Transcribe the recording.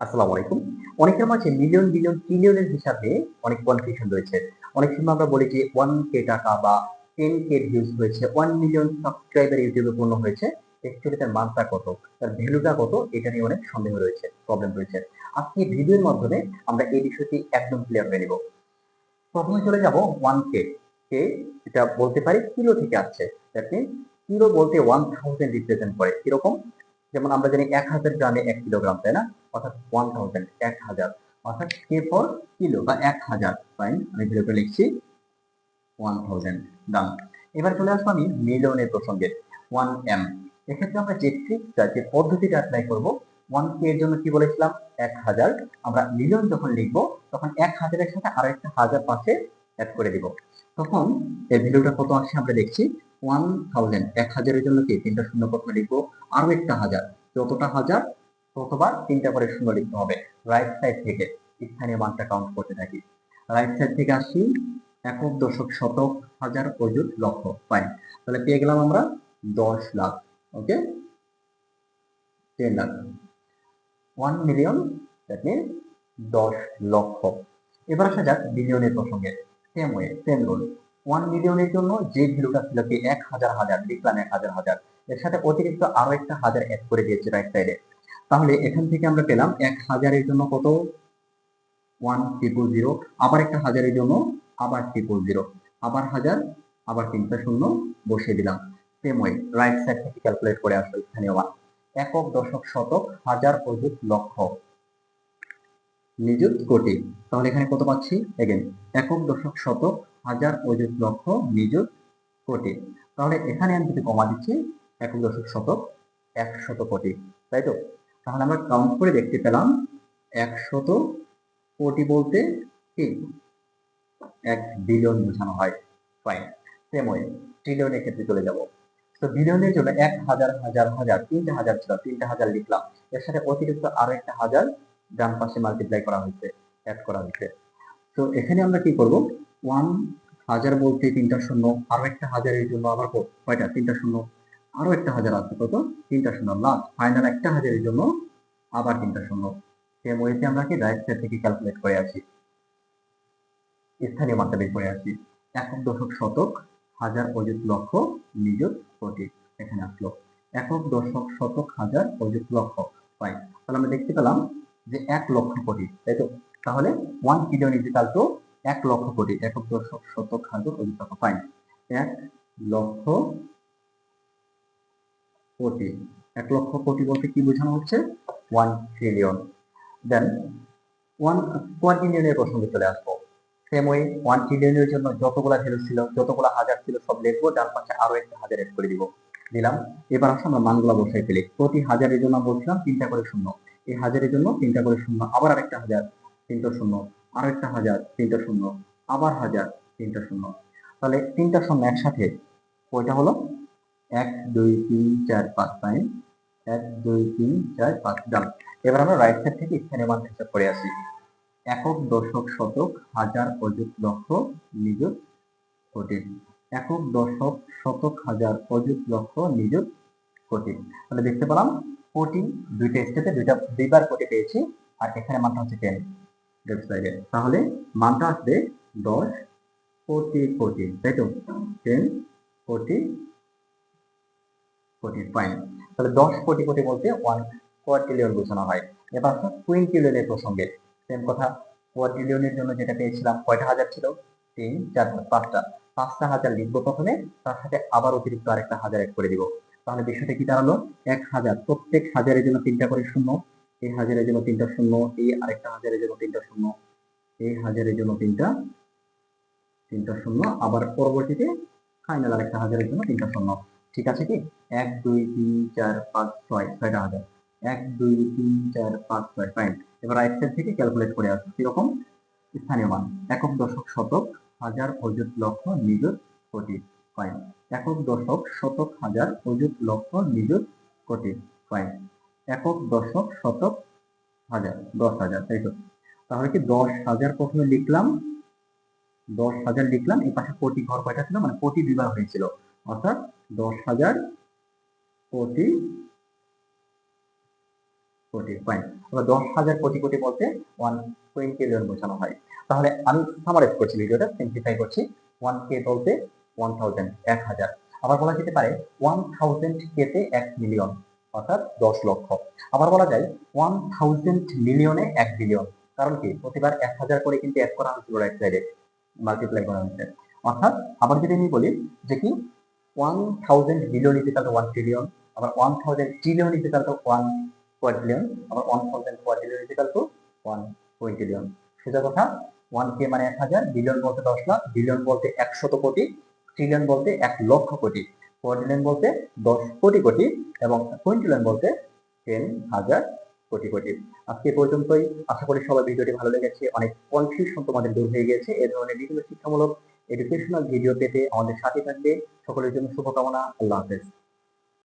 আসসালামু আলাইকুম। অনেকের মাঝে মিলিয়ন বিলিয়ন ট্রিলিয়নের হিসাবে অনেক কনফিউশন রয়েছে। অনেক সময় আমরা বলি যে ওয়ান কে টাকা বা টেন কে ভিউজ হয়েছে ওয়ান মিলিয়ন সাবস্ক্রাইবার ইউটিউবে পূর্ণ হয়েছে। তার মানটা কত? তার ভ্যালুটা কত? এটা নিয়ে অনেক সন্দেহ রয়েছে প্রবলেম রয়েছে। আজকে ভিডিওর মাধ্যমে আমরা এই বিষয়টি একদম ক্লিয়ার হয়ে নিব। প্রথমে চলে যাব ওয়ান কে কে এটা বলতে পারি কিলো থেকে আসছে। দ্যাট মিনস কিলো বলতে ওয়ান থাউজেন্ড রিপ্রেজেন্ট করে। কীরকম? যেমন আমরা জানি এক হাজার গ্রামে এক কিলোগ্রাম, তাই না? অর্থাৎ ওয়ান থাউজেন্ড এক হাজার। অর্থাৎ কে ফর কিলো বা এক হাজার ফাইন আমি ভিডিওটা লিখছি ওয়ান থাউজেন্ড ডান এবার চলে আসব আমি মিলিয়নের প্রসঙ্গে ওয়ান এম এক্ষেত্রে আমরা যে ট্রিকটা যে পদ্ধতিটা অ্যাপ্লাই করব ওয়ান কে এর জন্য কি বলেছিলাম? এক হাজার। আমরা মিলিয়ন যখন লিখব, তখন এক হাজারের সাথে আরও একটা হাজার পাশে অ্যাড করে দিব। তখন এই ভিডিওটা কত আসছে আমরা দেখছি ওয়ান থাউজেন্ড এক হাজারের জন্য কি? তিনটা শূন্য প্রথমে লিখব। আরও একটা হাজার। যতটা হাজার, ততবার তিনটা করে শূন্য লিখতে হবে। রাইট সাইড থেকে স্থানীয় মানটা কাউন্ট করতে থাকি। রাইট সাইড থেকে আসি। একক দশক শতক হাজার অযুত লক্ষ। ফাইন তাহলে পেয়ে গেলাম আমরা দশ lakh. Okay ten lakh. One million that mean দশ লক্ষ। এবার আসা যাক বিলিয়নের প্রসঙ্গে। Same way same rule one মিলিয়নের জন্য যে ভ্যালুটা ছিল কি এক হাজার হাজার লিখলাম এক হাজার হাজার, এর সাথে অতিরিক্ত আরও একটা হাজার অ্যাড করে দিয়েছি রাইট সাইডে তাহলে এখান থেকে আমরা পেলাম এক হাজারের জন্য কত? ওয়ান ট্রিপল জিরো আবার একটা হাজারের জন্য আবার ট্রিপল জিরো আবার হাজার, আবার তিনটা শূন্য বসিয়ে দিলাম। সেম রাইট সাইড থেকে ক্যালকুলেট করে আসলো স্থানীয় মান। একক, দশক, শতক, হাজার, অযুত, লক্ষ। নিযুত, কোটি। তাহলে এখানে কত পাচ্ছি? এগেন একক, দশক, শতক হাজার অযুত লক্ষ নিযুত কোটি। তাহলে এখানে আমি যদি কমা দিচ্ছি একক দশক শতক একশত কোটি, তাই তো? তাহলে আমরা কাউন্ট করে দেখতে পেলাম একশত কোটি বলতে কি? এক বিলিয়ন বোঝানো হয়। ফাইন সেম ওয়ে ট্রিলিয়নের ক্ষেত্রে চলে যাব। তো বিলিয়নের জন্য এক হাজার হাজার হাজার, তিনটা হাজার ছিল, তিনটা হাজার লিখলাম। এর সাথে অতিরিক্ত আরও একটা হাজার ডান পাশে মাল্টিপ্লাই করা হয়েছে অ্যাড করা হয়েছে। তো এখানে আমরা কি করব? ওয়ান হাজার বলতে তিনটা শূন্য, আরও একটা হাজারের জন্য আবার কয়টা? তিনটা শূন্য। আরও একটা হাজার আছে, কত? তিনটা শূন্য। লাস্ট ফাইনাল একটা হাজারের জন্য আবার তিনটা শূন্য। সেম ওয়েতে আমরা কি রাইট সাইড থেকে ক্যালকুলেট করে আসি। স্থানীয় মাত্রা বের করে আসি। একক দশক শতক, হাজার অযুত লক্ষ, নিযুত কোটি। এখানে আসলো। একক দশক শতক, হাজার অযুত লক্ষ। পাই তাহলে আমরা দেখতে পেলাম যে এক লক্ষ কোটি। তাই তো? তাহলে ওয়ান বিলিয়ন ইজিকাল টু এক লক্ষ কোটি একক দশক শতক হাজার লক্ষ ফাইন এক লক্ষ কোটি। এক লক্ষ কোটি বলতে কি বোঝানো হচ্ছে? ওয়ান ট্রিলিয়ন দেন ওয়ান কোয়ান্টিলিয়নের প্রসঙ্গে চলে আসব। সেম ওয়ে ওয়ান ট্রিলিয়নের জন্য যতগুলা ভ্যালু ছিল, যতগুলা হাজার ছিল, সব লিখব ডান পাশে আরও একটা হাজার এড করে দিব। দিলাম। এবার আসলে আমরা মানগুলা বসাই ফেলি। প্রতি হাজারের জন্য বলছিলাম তিনটা করে শূন্য। এই হাজারের জন্য তিনটা করে শূন্য, আবার আরেকটা হাজার, তিনটা শূন্য। আরেকটা হাজার, তিনটা শূন্য, আবার হাজার, তিনটা শূন্য। তাহলে তিনটা শূন্য একসাথে কয়টা হলো? এক, দুই, তিন, চার, পাঁচ নাইন এক, দুই, তিন, চার, পাঁচ ডান এবার আমরা রাইট সাইড থেকে স্থানীয় মান হিসাব করে আসি। একক, দশক, শতক, হাজার, অযুত, লক্ষ, নিযুত কোটি একক, দশক, শতক, হাজার, অযুত, লক্ষ, নিযুত কোটি তাহলে দেখতে পেলাম কোটি দুইটা স্টেপে দুইটা, দুইবার কোটি পেয়েছি, আর এখানে মানটা হচ্ছে টেন লেফট তাহলে মানটা আসবে দশ কোটি তাই তো? টেন কোটি ফাইন তাহলে দশ কোটি কোটি বলতে ওয়ান কোয়ার্টিলিয়ন হয়। এবার আসো কুইন্টিলিয়নের প্রসঙ্গে। সেম কথা কোয়ার্টিলিয়নের জন্য যেটা পেয়েছিলাম কয়টা হাজার ছিল? তিন চার পাঁচ, পাঁচটা। পাঁচটা হাজার লিখব প্রথমে তার সাথে আবার অতিরিক্ত আরেকটা হাজার এক করে দিব। তাহলে বিষয়টা কি দাঁড়াল? এক হাজার প্রত্যেক হাজারের জন্য তিনটা করে শূন্য। এই হাজারের জন্য তিনটা শূন্য, এই আরেকটা হাজারের জন্য তিনটা শূন্য, এই হাজারের জন্য তিনটা তিনটা শূন্য, আবার পরবর্তীতে ফাইনাল আরেকটা হাজারের জন্য তিনটা শূন্য। ঠিক আছে কি? এক, দুই, তিন, চার, পাঁচ, ছয়, ছয়টা হাজার। এক, দুই, তিন, চার, পাঁচ, ছয় ফাইন এবার রাইট সাইড থেকে ক্যালকুলেট করে আসব কীরকম? স্থানীয় মান। একক দশক শতক হাজার অযুত লক্ষ নিযুত কোটি। ফাইন একক দশক শতক হাজার অযুত লক্ষ নিযুত কোটি। ফাইন একক দশক শতক হাজার, দশ হাজার, তাই তো? তাহলে কি দশ হাজার প্রথমে লিখলাম? দশ হাজার লিখলাম, এই পাশে কোটি ঘর কয়টা ছিল? মানে কোটি দুইবার হয়েছিল। অর্থাৎ দশ হাজার কোটি কোটি ফাইন দশ হাজার কোটি কোটি বলতে ওয়ান টোয়েন্টি কুইন্টিলিয়ন বোঝানো হয়। তাহলে আমি সামারাইজ করছি ভিডিওটা সিম্পলিফাই করছি। ওয়ান কে বলতে ওয়ান থাউজেন্ড এক হাজার। আবার বলা যেতে পারে ওয়ান থাউজেন্ড কেতে এক মিলিয়ন অর্থাৎ দশ লক্ষ। আবার বলা যায় ওয়ান থাউজেন্ড মিলিয়নে এক বিলিয়ন কারণ কি? প্রতিবার এক হাজার করে কিন্তু এক করা হয়েছিল রাইট সাইডে মাল্টিপ্লাই করা হয়েছে। অর্থাৎ আবার যদি আমি বলি যে কি? One thousand billion equal one trillion আবার one thousand trillion equal to one quadrillion আবার one thousand quadrillion equal to one quintillion সোজা কথা ওয়ান কে মানে এক হাজার বিলিয়ন বলতে দশ লাখ বিলিয়ন বলতে একশত কোটি ট্রিলিয়ন বলতে এক লক্ষ কোটি। কোয়াড্রিলিয়ন বলতে দশ কোটি কোটি এবং কুইন্টিলিয়ন বলতে টেন হাজার কোটি কোটি। আজকে পর্যন্তই। আশা করি সবাই ভিডিওটি ভালো লেগেছে। অনেক কনফিউশন তোমাদের দূর হয়ে গেছে। এ ধরনের বিভিন্ন শিক্ষামূলক এডুকেশনাল ভিডিও পেতে আমাদের সাথে থাকবে। সকলের জন্য শুভকামনা। আল্লাহ হাফেজ।